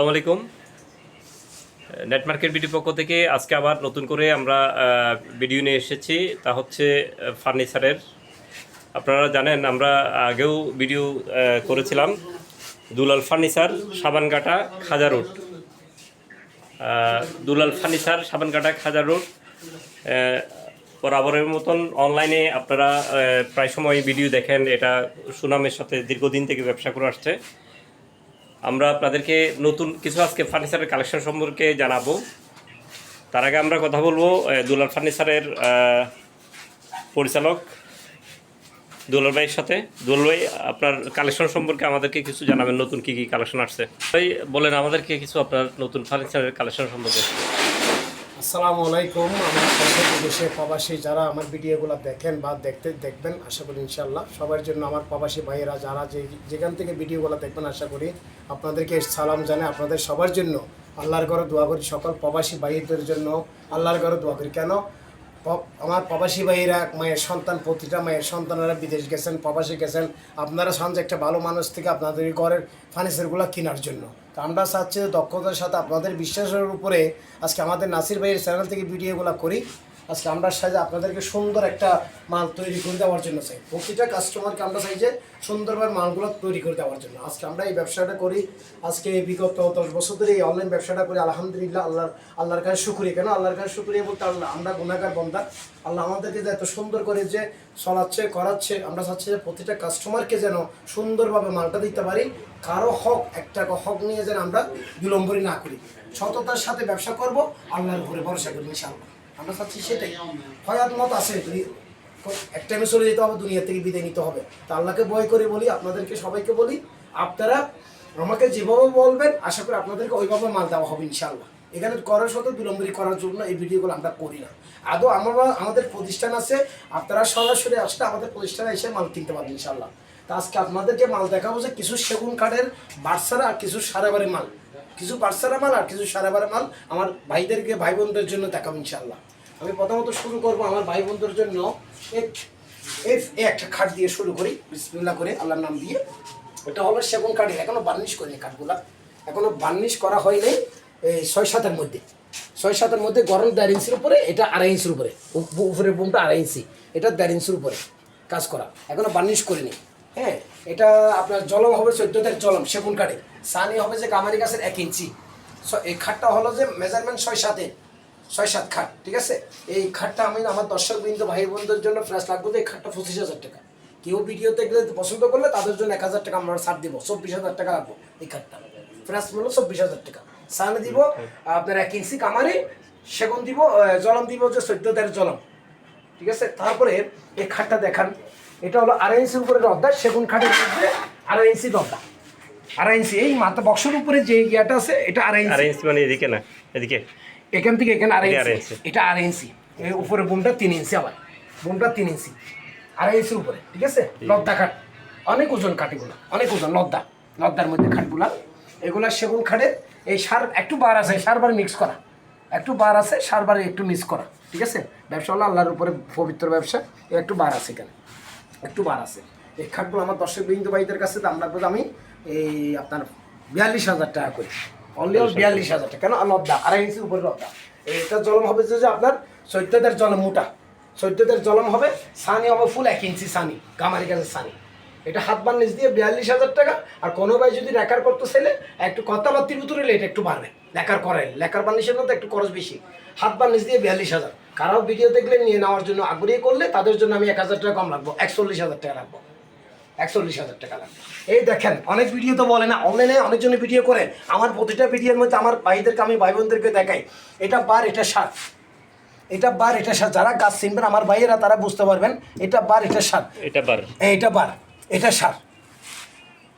আসসালামু আলাইকুম। Net market পক্ষ থেকে আজকে আবার নতুন করে আমরা ভিডিও নিয়ে এসেছি। তা হচ্ছে ফার্নিচারের। আপনারা জানেন, আমরা আগেও ভিডিও করেছিলাম। Dulal furniture, Sabanghata, Khaja road. Dulal furniture, Sabanghata, Khaja road. বরাবরের মতন অনলাইনে আপনারা প্রায় সময় ভিডিও দেখেন। এটা সুনামের সাথে দীর্ঘদিন থেকে ব্যবসা করে আসছে। আমরা আপনাদেরকে নতুন কিছু আজকে ফার্নিচারের কালেকশন সম্পর্কে জানাব। তার আগে আমরা কথা বলব দুলার ফার্নিচারের পরিচালক দুলাল ভাইয়ের সাথে। দুলাল ভাই, আপনার কালেকশন সম্পর্কে আমাদেরকে কিছু জানাবেন, নতুন কি কি কালেকশন আসছে? ভাই, বলেন আমাদেরকে কিছু আপনার নতুন ফার্নিচারের কালেকশন সম্পর্কে। আসসালামু আলাইকুম। আমার দেশে প্রবাসী যারা আমার ভিডিওগুলো দেখেন বা দেখতে দেখবেন, আশা করি ইনশাল্লাহ সবার জন্য আমার প্রবাসী ভাইয়েরা যারা যে যেখান থেকে ভিডিওগুলো দেখবেন, আশা করি আপনাদেরকে সালাম জানাই। আপনাদের সবার জন্য আল্লাহর ঘরে দোয়া করি, সকল প্রবাসী ভাইদের জন্য আল্লাহর ঘরে দোয়া করি। কেন? আমার প্রবাসী ভাইয়েরা, মায়ের সন্তান, প্রতিটা মায়ের সন্তানেরা বিদেশ গেছেন, প্রবাসী গেছেন। আপনারা চান একটা ভালো মানুষ থেকে আপনাদের ঘরের ফার্নিচারগুলো কেনার জন্য। তো আমরা চাচ্ছি দক্ষতার সাথে আপনাদের বিশ্বাসের উপরে আজকে আমাদের নাসির ভাইয়ের চ্যানেল থেকে ভিডিওগুলো করি। আজকে আমরা যে আপনাদেরকে সুন্দর একটা মাল তৈরি করে দেওয়ার জন্য চাই। প্রতিটা কাস্টমারকে আমরা চাই যে সুন্দরভাবে মালগুলো তৈরি করে দেওয়ার জন্য। আজকে আমরা এই ব্যবসাটা করি। আজকে বিগত দশ বছর ধরে এই অনলাইন ব্যবসাটা করি। আলহামদুলিল্লাহ আল্লাহর আল্লাহর কাছে শুক্রিয়া। কেন? আল্লাহর কাছে শুক্রিয়া বলতে আল্লাহ, আমরা গুণাগার বন্ধা আল্লাহ আমাদেরকে যে এত সুন্দর করে যে চলাচ্ছে, করাচ্ছে, আমরা চাচ্ছি যে প্রতিটা কাস্টমারকে যেন সুন্দরভাবে মালটা দিতে পারি। কারও হক, একটা হক নিয়ে যেন আমরা বিলম্বনী না করি। সততার সাথে ব্যবসা করব, আল্লাহর উপরে ভরসা করি ইনশাআল্লাহ। আমরা চাচ্ছি সেটাই। হয়াত মত আছে এক টাইমে চলে যেতে হবে দুনিয়া থেকে বিদায় নিতে হবে। তা আল্লাহকে ভয় করে বলি, আপনাদেরকে সবাইকে বলি, আপনারা আমাকে যেভাবে বলবেন, আশা করি আপনাদেরকে ওইভাবে মাল দেওয়া হবে ইনশাআল্লাহ। এখানে করার সাথে বিলম্বনী করার জন্য এই ভিডিওগুলো আমরা করি না। আদৌ আমরা আমাদের প্রতিষ্ঠান আছে, আপনারা সরাসরি আসলে আমাদের প্রতিষ্ঠানে এসে মাল কিনতে পারবেন ইনশাআল্লাহ। তা আজকে আপনাদেরকে মাল দেখাবো যে কিছু সেগুন কাঠের বার্সারা আর কিছু সারাবারে মাল। কিছু বার্সারা মাল আর কিছু সারাবারে মাল আমার ভাইদেরকে ভাই বোনদের জন্য দেখাবো ইনশাআল্লাহ। আমি প্রথমত শুরু করব আমার ভাই বোনদের জন্য একটা খাট দিয়ে শুরু করি বিসমিল্লা করে, আল্লাহর নাম দিয়ে। এটা হলো সেগুন কাঠের এখনও বার্নিশ করিনি কাঠগুলা এখনও বার্নিশ করা হয়নি এই ছয় সাতের মধ্যে। ছয় সাতের মধ্যে গরম দেড় ইঞ্চির উপরে, এটা আড়াই ইঞ্চির উপরে। উপ- উপরের বুমটা আড়াই ইঞ্চি, এটা দেড় ইঞ্চির উপরে কাজ করা। এখনও বার্নিশ করিনি হ্যাঁ। এটা আপনার জলম হবে চোদ্দ তারিখ জলম সেগুন কাঠে। সানি হবে যে কামারি গাছের এক ইঞ্চি। এই খাটটা হলো যে মেজারমেন্ট ছয় সাতে, ছয় সাত খাট, ঠিক আছে? এই খাটটা আমি আমার দর্শক বিন্দু, ভাই বোনদের জন্য ফ্রেশ লাগবে এই খাটটা পঁচিশ হাজার টাকা। কেউ ভিডিও দেখলে পছন্দ করলে তাদের জন্য এক হাজার টাকা আমরা ছাড় দিব। চব্বিশ হাজার টাকা রাখব এই খাটটা। ফ্রেশ মূল্য চব্বিশ হাজার টাকা। সান দিব, আপনার এক ইঞ্চি কামারি সেগুন দিব জলম দিব যে চোদ্দ তারিখ জলম। ঠিক আছে? তারপরে এই খাটটা দেখান। এটা হলো আড়াই ইঞ্চির উপরে রদ্দা সেগুন খাটের মধ্যে আড়াই ইঞ্চি রদ্দা আড়াই ইঞ্চি এই মাথা বক্সের উপরে যে ইয়াটা আছে এটা আড়াই ইঞ্চি। মানে এদিকে না এদিকে। এখান থেকে এখানে আড়াই ইঞ্চি। এটা আড়াই ইঞ্চি। এই উপরে বুমটা তিন ইঞ্চি আবার। বুমটা তিন ইঞ্চি। আড়াই ইঞ্চির উপরে ঠিক আছে? লদ্দা খাট। অনেক ওজন কাঠ এগুলো অনেক ওজন লদ্দা লদ্দার মধ্যে খাটগুলা। এগুলা সেগুন খাটের এই সার একটু বার আছে সার বার মিক্স করা। একটু বার আছে সার বার একটু মিক্স করা ঠিক আছে? ব্যবসা হলো আল্লাহর উপরে পবিত্র ব্যবসা একটু বার আছে এখানে। একটু বার আছে। এই খাটগুলো আমার দর্শক বিন্দু ভাইদের কাছে দাম লাগবে আমি এই আপনার বিয়াল্লিশ হাজার টাকা করে। অনলি বিয়াল্লিশ হাজার। টাকা। কেন? লদ্দা আড়াই ইঞ্চির উপরে লদ্দা এটা জলম হবে যে আপনার চৈত্যদের জলম মোটা। চৈত্যদের জলম হবে সানি হবে ফুল এক ইঞ্চি সানি গামারি গাছের সানি। এটা হাত বান নিচ দিয়ে বিয়াল্লিশ হাজার টাকা। আর কোনো ভাই যদি রেকার করতে চাইলে একটু কথাবার্তির ভিতরে এটা একটু বাড়বে। লেখার করেন লেখার বান্নিশের মধ্যে একটু খরচ বেশি। হাত বান নিচ দিয়ে বিয়াল্লিশ হাজার। কারও ভিডিও দেখলে নিয়ে নেওয়ার জন্য আগ্রহী করলে তাদের জন্য আমি এক হাজার টাকা কম রাখব একচল্লিশ হাজার টাকা রাখব। একচল্লিশ হাজার টাকা লাগবে এই দেখেন অনেক ভিডিও তো বলে না অনলাইনে অনেকজনে ভিডিও করে। আমার প্রতিটা ভিডিওর মধ্যে আমার ভাইদেরকে আমি ভাই বোনদেরকে দেখাই। এটা বার এটা সাত। এটা বার এটা সাত। যারা গাছ চিনবেন আমার ভাইয়েরা তারা বুঝতে পারবেন এটা বার এটা সাত। এটা বার। এটা বার এটা সার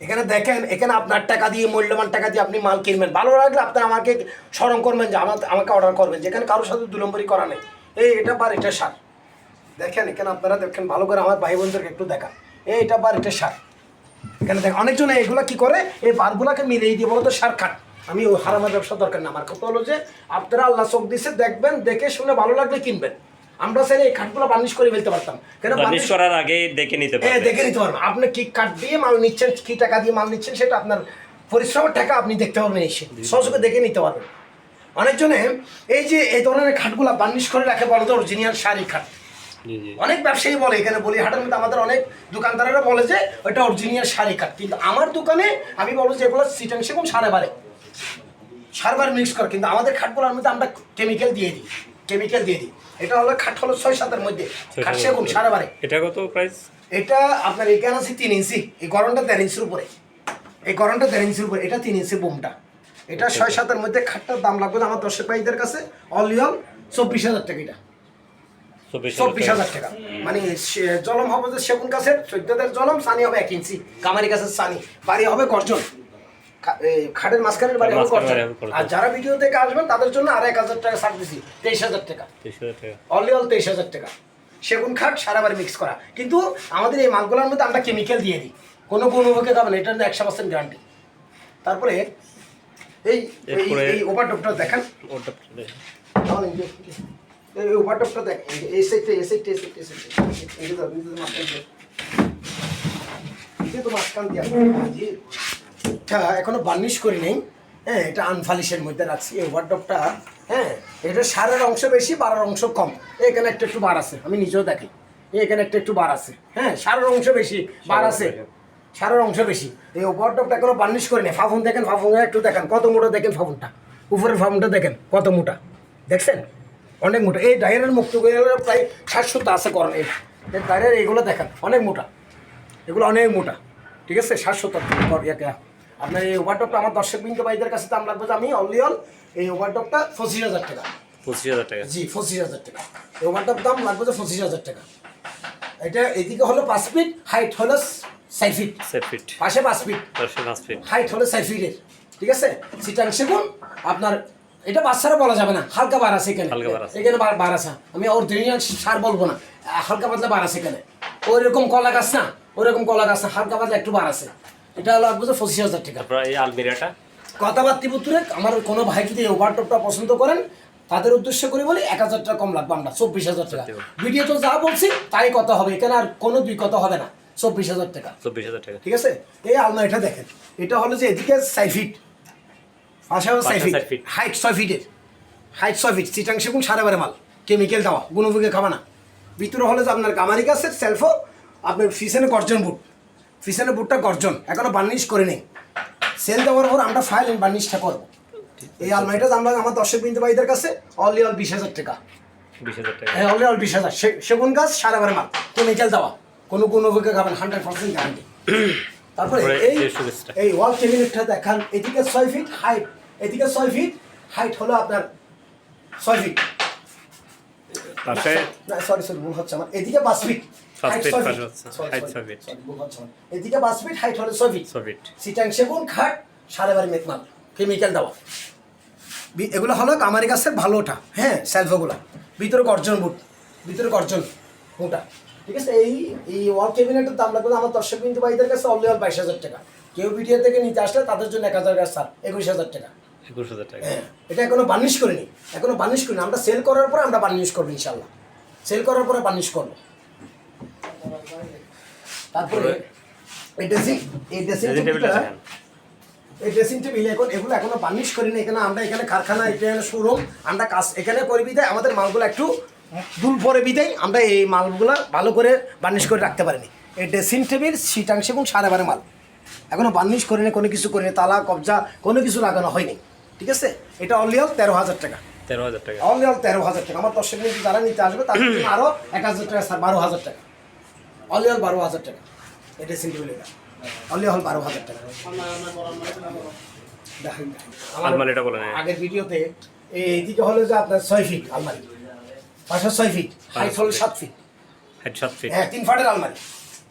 এখানে দেখেন এখানে আপনার টাকা দিয়ে মূল্যবান টাকা দিয়ে আপনি মাল কিনবেন। ভালো লাগলে আপনার আমাকে স্মরণ করবেন যে আমাকে অর্ডার করবেন। যেখানে কারোর সাথে দুলম্বরি করা নেই। এই এটা বার এটা সার। দেখেন এখানে আপনারা দেখেন ভালো করে আমার ভাই বোনদেরকে একটু দেখা এই এটা বার এটা সার। এখানে দেখ অনেকজন এগুলো কি করে? এই বারগুলাকে মিলিয়ে দিয়ে বলো তো সার খাট আমি ওই হারামের ব্যবসা দরকার না। আমার কথা হলো যে আপনারা আল্লাহ চোখ দিছে দেখবেন দেখে শুনে ভালো লাগলে কিনবেন। আমরা চাইলে এই খাটগুলো বার্নিশ করে ফেলতে পারতাম। কেন বার্নিশ করার আগে দেখে নিতে হ্যাঁ দেখে নিতে পারবেন। আপনি কি কাঠ দিয়ে মাল নিচ্ছেন কি টাকা দিয়ে মাল নিচ্ছেন সেটা আপনার পরিশ্রমের টাকা আপনি দেখতে পারবেন এসে। সহযোগে দেখে নিতে পারবেন। অনেকজনে এই যে এই ধরনের খাটগুলা বার্নিশ করে রাখে বলে তো অরিজিনাল শাড়ি খাট। অনেক ব্যবসায়ী বলে এখানে বলি হাটের মধ্যে আমাদের অনেক দোকানদারেরা বলে যে ওটা অরিজিনাল শাড়ি কাঠ কিন্তু আমার দোকানে আমি বলব যে এগুলো সিটেন সেগুন সাড়ে বারে। সাড়ে বারে মিক্স কর কিন্তু আমাদের খাটগুলোর মধ্যে আমরা কেমিক্যাল দিয়ে দিই কেমিক্যাল দিয়ে দিই। এটা হলো খাট হলো ছয় সাতের মধ্যে খাট সেগুন সাড়ে বারে। এটা কত প্রাইস এটা আপনার এখানে আছে তিন ইঞ্চি এই গরমটা দেড় ইঞ্চির উপরে। এই গরমটা দেড় ইঞ্চির উপরে এটা তিন ইঞ্চি বোমটা। এটা ছয় সাতের মধ্যে খাটটার দাম লাগবে আমার দর্শক ভাইদের কাছে। অল ইয়ল চব্বিশ হাজার টাকা এটা। চব্বিশ হাজার টাকা। মানে জলম হবে যে সেগুন গাছের চোদ্দদের জলম সানি হবে এক ইঞ্চি। কামারি গাছের সানি। বাড়ি হবে গর্জন। খাটের মাঝখানের বাড়ি হবে গর্জন। হবে। আর যারা ভিডিও থেকে আসবেন তাদের জন্য আর এক হাজার টাকা ছাড় দিছি। তেইশ হাজার টাকা। অল তেইশ হাজার টাকা। সেগুন খাট সারাবার মিক্স করা। কিন্তু আমাদের এই মালগুলোর মধ্যে আমরা কেমিক্যাল দিয়ে দিই। কোনো কোনো গুণভোগে খাবেন এটার একশো পার্সেন্ট গ্যারান্টি তারপরে এই এই এরপরে- এই ওভারটপটা দেখেন। এই যে- এই এই সাইডটা এই সাইডটা এই সাইডটা এই সাইডটা এই যে দাও, এই মাঝখান দিয়ে। এই তো মাঝখান দিয়ে এটা এখনও বার্নিশ করি নেই। হ্যাঁ এটা আনফালিশের মধ্যে রাখছি। এই ওভারডপটা হ্যাঁ এটা সারের অংশ বেশি বাড়ার অংশ কম। এখানে একটা একটু বার আছে আমি নিজেও দেখি। এখানে একটা একটু বার আছে। হ্যাঁ সারের অংশ বেশি বার আছে। সারের অংশ বেশি। এই ওভারডপটা এখনও বার্নিশ করে নেই। ফাফুন দেখেন ফাফুন একটু দেখেন কত মোটা দেখেন ফাফুনটা। উপরের ফাফুনটা দেখেন কত মোটা। দেখছেন? অনেক মোটা। এই ডায়ের মুক্ত প্রায় সাতশো আছে করেন এই। এই ডায়ের এইগুলো দেখেন অনেক মোটা। এগুলো অনেক মোটা। ঠিক আছে? সত্তর আপনার এই ওভারটপটা আমার দর্শক বিন্দু ভাইদের কাছে দাম লাগবে যে আমি অনলি অল এই ওভারটপটা পঁচিশ হাজার টাকা। পঁচিশ হাজার টাকা। জি পঁচিশ হাজার টাকা। এই ওভারটপ দাম লাগবে যে পঁচিশ হাজার টাকা। এটা এদিকে হলো পাঁচ ফিট হাইট হলো ফিট পাশে পাঁচ ফিট দশশো পাঁচ ফিট হাইট হলো ফিটের ঠিক আছে? সিটাং সেগুন আপনার এটা বাচ্চারা বলা যাবে না। হালকা বার আছে এখানে। এখানে বার আছে। আমি ওর অরিজিনাল সার বলব না। হালকা পাতলা বার আছে এখানে। ওইরকম কলা গাছ না? ওইরকম কলা গাছ না। হালকা পাতলা একটু বার আছে। এটা হলো আপনার পঁচিশ হাজার টাকা। এই আলমিরাটা? কথাবার্তি পুত্রে আমার কোনো ভাই যদি ওভারটপটা পছন্দ করেন তাদের উদ্দেশ্য করে বলি এক হাজার টাকা কম লাগবে আমরা। চব্বিশ হাজার টাকা। ভিডিও তো যা বলছি তাই কথা হবে। এখানে আর কোনো দুই কথা হবে না। চব্বিশ হাজার টাকা। চব্বিশ হাজার টাকা। ঠিক আছে? এই আলমারিটা দেখেন। এটা হলো যে এদিকে সাই ফিট। পাশে হলো সাই ফিট। হাইট ছয় ফিটের। হাইট ছয় ফিট। চিটাং সেগুন সাড়ে বারে মাল। কেমিক্যাল দেওয়া। গুণভোগে খাবা না। ভিতরে হলো যে আপনার গামারি গাছের সেলফও আপনার ফিসেনে গর্জন বুট। ফিসেনে বুটটা গর্জন। এখনও বার্নিশ করে নেই। সেল দেওয়ার পর আমরা ফাইল বার্নিশটা করব। এই আলমারিটা লাগে আমার দর্শক বিন্দু ভাইদের কাছে অনলি অল বিশ হাজার টাকা। বিশ হাজার টাকা। হ্যাঁ অনলি অল বিশ হাজার। সেগুন গাছ সাড়ে বারে মাল। কেমিক্যাল দেওয়া। কোনো গুণভোগে খাবেন হান্ড্রেড পার্সেন্ট গ্যারান্টি তারপরে এই এই ওয়াল ক্যাবিনেটটা দেখান এদিকে ছয় ফিট হাইট এদিকে ছয় ফিট হাইট হলো আপনার ছয় ফিট পাশে না সরি সরি ভুল হচ্ছে আমার। এদিকে পাঁচ ফিট পাঁচ height feet, ছয় পাশে feet। হচ্ছে, Sorry, height sorry, ছয় feet। sorry, ভুল হচ্ছে আমার। এদিকে পাঁচ ফিট হাইট হলো ছয় ফিট ছয় ফিট সিটাং সেগুন খাট সাড়ে বারি মেঘমাল কেমিক্যাল দেওয়া। এগুলো হলো কামারি গাছের ভালোটা হ্যাঁ সেলফোগুলো ভিতরে গর্জন বুট ভিতরে গর্জন মোটা। ঠিক আছে? এই এই ওয়াল ক্যাবিনেটের দাম লাগবে আমার দর্শক বিন্দু ভাইদের কাছে অনলি অল বাইশ হাজার টাকা। কেউ ভিডিও থেকে নিতে আসলে তাদের জন্য এক হাজার ছাড় একুশ হাজার টাকা। একুশ হাজার টাকা। হ্যাঁ এটা এখনও বার্নিশ করিনি। এখনও বার্নিশ করিনি। আমরা সেল করার পর আমরা বার্নিশ করব ইনশাল্লাহ সেল করার পরে বার্নিশ করব। তারপরে এই ড্রেসিং এই ড্রেসিং টেবিলটা এই ড্রেসিং টেবিল এখন এগুলো এখনও বার্নিশ করিনি। এখানে আমরা এখানে কারখানা এখানে শোরুম আমরা কাজ এখানে করে বিদায় আমাদের মালগুলো একটু দুল পরে বিদায় আমরা এই মালগুলো ভালো করে বার্নিশ করে রাখতে পারিনি। এই ড্রেসিং টেবিল শীতাংশ এবং সাড়ে বারে মাল। এখনও বার্নিশ করিনি কোনো কিছু করিনি তালা কবজা কোনো কিছু লাগানো হয়নি। ঠিক আছে? এটা অনলি অল তেরো হাজার টাকা। তেরো হাজার টাকা। অনলি অল তেরো হাজার টাকা। আমার দর্শক মিনিট যারা নিতে আসবে তাদের জন্য আরও এক হাজার টাকা স্যার বারো হাজার টাকা। অনলি অল বারো হাজার টাকা। এই ড্রেসিং টেবিল এটা। অনলি অল বারো হাজার টাকা। দেখেন, দেখেন। আলমারিটা বলেন। আগের ভিডিওতে এইদিকে হলো যে আপনার ছয় ফিট আলমারি। পাঁচশো ছয় ফিট হাইট হলো সাত ফিট হেড সাত ফিট হ্যাঁ তিন ফাটের আলমারি।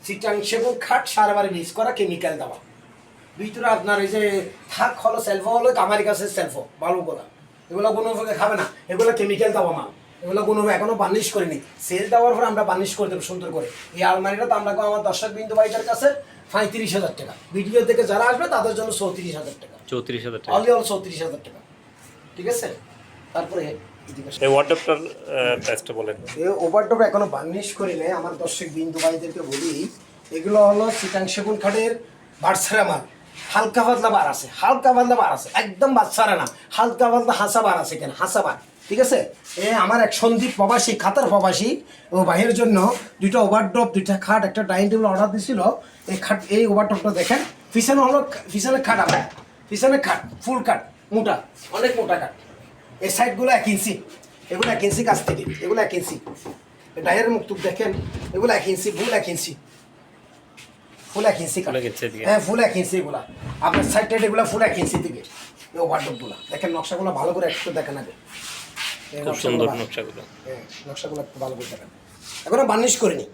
সিটাং সেগুন খাট সারা বারে মিক্স করা কেমিক্যাল দেওয়া। ভিতরে আপনার এই যে থাক হলো সেলফো হলো কামারি গাছের সেলফো বালুগুলা এগুলো কোনোভাবে খাবে না। এগুলো কেমিক্যাল দেওয়া মাল। এগুলো কোনো এখনও বার্নিশ করিনি। সেল দেওয়ার পর আমরা বার্নিশ করে দেবো সুন্দর করে। এই আলমারিটা দাম লাগবে আমার দর্শক বিন্দু ভাইদের কাছে পঁয়ত্রিশ হাজার টাকা। ভিডিও থেকে যারা আসবে তাদের জন্য চৌত্রিশ হাজার টাকা। চৌত্রিশ হাজার টাকা। অনলি অল চৌত্রিশ হাজার টাকা। ঠিক আছে? তারপরে। এই ওয়ার্ডটার প্রাইসটা বলেন। এই এখনও বার্নিশ করি নাই আমার দর্শক বিন্দু ভাইদেরকে বলি এগুলো হলো সিটাং সেগুন খাটের বার্সারা মাল। হালকা পাতলা বার আছে হালকা পাতলা বার আছে একদম বাচ্চারা না হালকা পাতলা হাসা বার আছে কেন হাসা বার ঠিক আছে? এ আমার এক সন্দীপ প্রবাসী খাতার প্রবাসী ও ভাইয়ের জন্য দুইটা ওভারড্রপ দুইটা খাট একটা ডাইনিং টেবিল অর্ডার দিছিল। এই খাট এই ওভারড্রপটা দেখেন পিছনে হলো পিছনে খাট আমার পিছনে খাট ফুল কাট মোটা অনেক মোটা কাট এই সাইডগুলো এক ইঞ্চি। এগুলো এক ইঞ্চি কাছ থেকে। এগুলো এক ইঞ্চি। ডাইয়ের মুখ টুক দেখেন এগুলো এক ইঞ্চি ফুল এক ইঞ্চি ফুল এক ইঞ্চি। হ্যাঁ ফুল এক ইঞ্চি এগুলা। আপনার সাইড টাইড এগুলো ফুল এক ইঞ্চি দিকে এই ওভারডোপগুলো। দেখেন নকশাগুলো ভালো করে একটু দেখেন আগে। এই খুব নকশাগুলো সুন্দর নকশাগুলো। হ্যাঁ নকশাগুলো একটু ভালো করে দেখেন। এখনও বার্নিশ করিনি।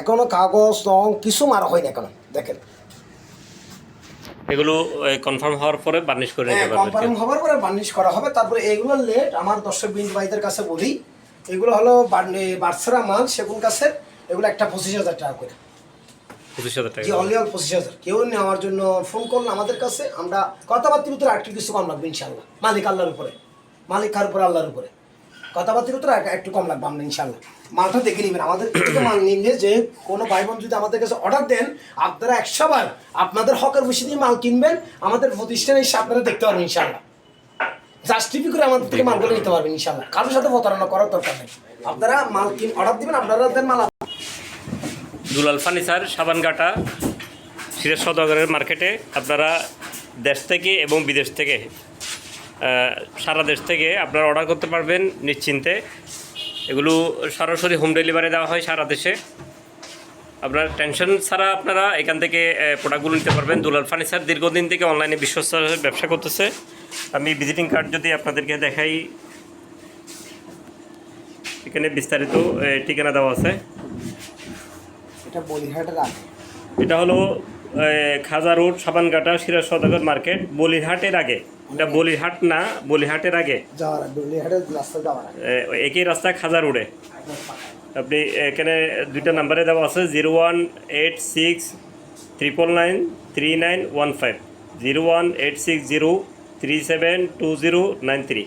এখনও কাগজ রং কিছু মারা হয়নি এখনও। দেখেন। এগুলো কনফার্ম হওয়ার পরে বার্নিশ করে নিতে পারবেন। কনফার্ম হওয়ার পরে বার্নিশ করা হবে। তারপরে এগুলো লেট আমার দর্শক বিন্দু ভাইদের কাছে বলি এগুলো হলো বার্সেরা মাল সেগুন গাছের এগুলো একটা পঁচিশ হাজার টাকা করে। পঁচিশ হাজার টাকা অনলি অল পঁচিশ হাজার। কেউ নেওয়ার জন্য ফোন করল আমাদের কাছে আমরা কথাবার্তির ভিতরে একটু কিছু কম লাগবে ইনশাল্লাহ মালিক আল্লাহর উপরে। মালিক কার উপরে? আল্লাহর উপরে। কথাবার্তির এক- একটু কম লাগবে আমরা ইনশাল্লাহ মালটা দেখে নেবেন। আমাদের থেকে মাল নিলে যে কোনো ভাই বোন যদি আমাদের কাছে অর্ডার দেন আপনারা একশো বার আপনাদের হকের বসে দিয়ে মাল কিনবেন। আমাদের প্রতিষ্ঠানে এসে আপনারা দেখতে পারবেন ইনশাল্লাহ জাস্টিফি করে আমাদের থেকে মালগুলো নিতে পারবেন ইনশাল্লাহ কারোর সাথে প্রতারণা করার দরকার নেই। আপনারা মাল কিন অর্ডার দিবেন আপনারা দেন মাল দুলাল ফার্নিচার সাবানঘাটা সিরাজ সদাগরের মার্কেটে আপনারা দেশ থেকে এবং বিদেশ থেকে সারা দেশ থেকে আপনারা অর্ডার করতে পারবেন নিশ্চিন্তে। এগুলো সরাসরি হোম ডেলিভারি দেওয়া হয় সারা দেশে। আপনার টেনশন ছাড়া আপনারা এখান থেকে প্রোডাক্টগুলো নিতে পারবেন। দুলাল ফার্নিচার দীর্ঘদিন থেকে অনলাইনে বিশ্বস্ত ব্যবসা করতেছে। আমি ভিজিটিং কার্ড যদি আপনাদেরকে দেখাই এখানে বিস্তারিত ঠিকানা দেওয়া আছে। এটা বলিহাটের আগে। এটা হলো খাজা রোড সাবানঘাটা সিরাজ সদাগর মার্কেট বলিহাটের আগে। এটা বলিহাট না বলিহাটের আগে? একই রাস্তা খাজা রোডে আপনি এখানে দুইটা নাম্বারে দেওয়া আছে zero one eight six triple nine three nine one five. Zero one eight six zero three seven two zero nine three.